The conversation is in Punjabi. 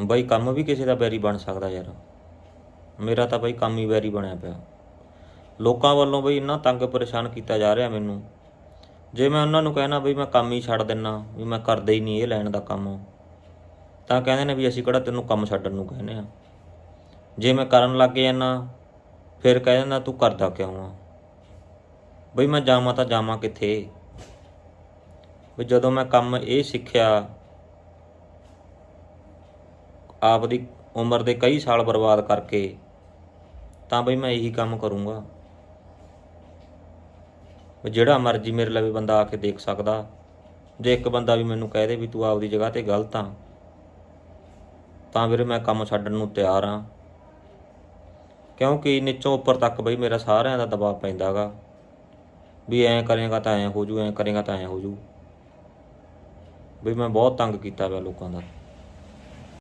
ਬਈ ਕੰਮ ਵੀ ਕਿਸੇ ਦਾ ਬੈਰੀ ਬਣ ਸਕਦਾ ਯਾਰ। ਮੇਰਾ ਤਾਂ ਬਈ ਕੰਮ ਹੀ ਬੈਰੀ ਬਣਿਆ ਪਿਆ। ਲੋਕਾਂ ਵੱਲੋਂ ਬਈ ਇੰਨਾ ਤੰਗ ਪਰੇਸ਼ਾਨ ਕੀਤਾ ਜਾ ਰਿਹਾ ਮੈਨੂੰ। ਜੇ ਮੈਂ ਉਹਨਾਂ ਨੂੰ ਕਹਿਣਾ ਬਈ ਮੈਂ ਕੰਮ ਹੀ ਛੱਡ ਦਿੰਨਾ, ਵੀ ਮੈਂ ਕਰਦਾ ਹੀ ਨਹੀਂ ਇਹ ਲੈਣ ਦਾ ਕੰਮ, ਤਾਂ ਕਹਿੰਦੇ ਨੇ ਵੀ ਅਸੀਂ ਕਿਹੜਾ ਤੈਨੂੰ ਕੰਮ ਛੱਡਣ ਨੂੰ ਕਹਿੰਦੇ ਆ। ਜੇ ਮੈਂ ਕਰਨ ਲੱਗ ਜਾਂਦਾ, ਫਿਰ ਕਹਿ ਦਿੰਦਾ ਤੂੰ ਕਰਦਾ ਕਿਉਂ ਆ? ਬਈ ਮੈਂ ਜਾਵਾਂ ਤਾਂ ਜਾਵਾਂ ਕਿੱਥੇ? ਵੀ ਜਦੋਂ ਮੈਂ ਕੰਮ ਇਹ ਸਿੱਖਿਆ ਆਪ ਦੀ ਉਮਰ ਦੇ ਕਈ ਸਾਲ ਬਰਬਾਦ ਕਰਕੇ ਤਾਂ ਬਈ ਮੈਂ ਇਹੀ ਕੰਮ ਕਰੂੰਗਾ। ਵੀ ਜਿਹੜਾ ਮਰਜ਼ੀ ਮੇਰੇ ਲਈ ਬੰਦਾ ਆ ਕੇ ਦੇਖ ਸਕਦਾ। ਜੇ ਇੱਕ ਬੰਦਾ ਵੀ ਮੈਨੂੰ ਕਹਿ ਦੇ ਵੀ ਤੂੰ ਆਪਦੀ ਜਗ੍ਹਾ ਤੇ ਗਲਤ ਆ, ਤਾਂ ਵੀਰੇ ਮੈਂ ਕੰਮ ਛੱਡਣ ਨੂੰ ਤਿਆਰ ਆ। ਕਿਉਂਕਿ ਨੀਚੋਂ ਉੱਪਰ ਤੱਕ ਬਈ ਮੇਰਾ ਸਾਰਿਆਂ ਦਾ ਦਬਾਅ ਪੈਂਦਾਗਾ। ਵੀ ਐਂ ਕਰੇਗਾ ਤਾਂ ਐਂ ਹੋ ਜੂ, ਐਂ ਕਰੇਗਾ ਤਾਂ ਐਂ ਹੋ ਜੂ। ਬਈ ਮੈਂ ਬਹੁਤ ਤੰਗ ਕੀਤਾ ਪਿਆ ਲੋਕਾਂ ਦਾ।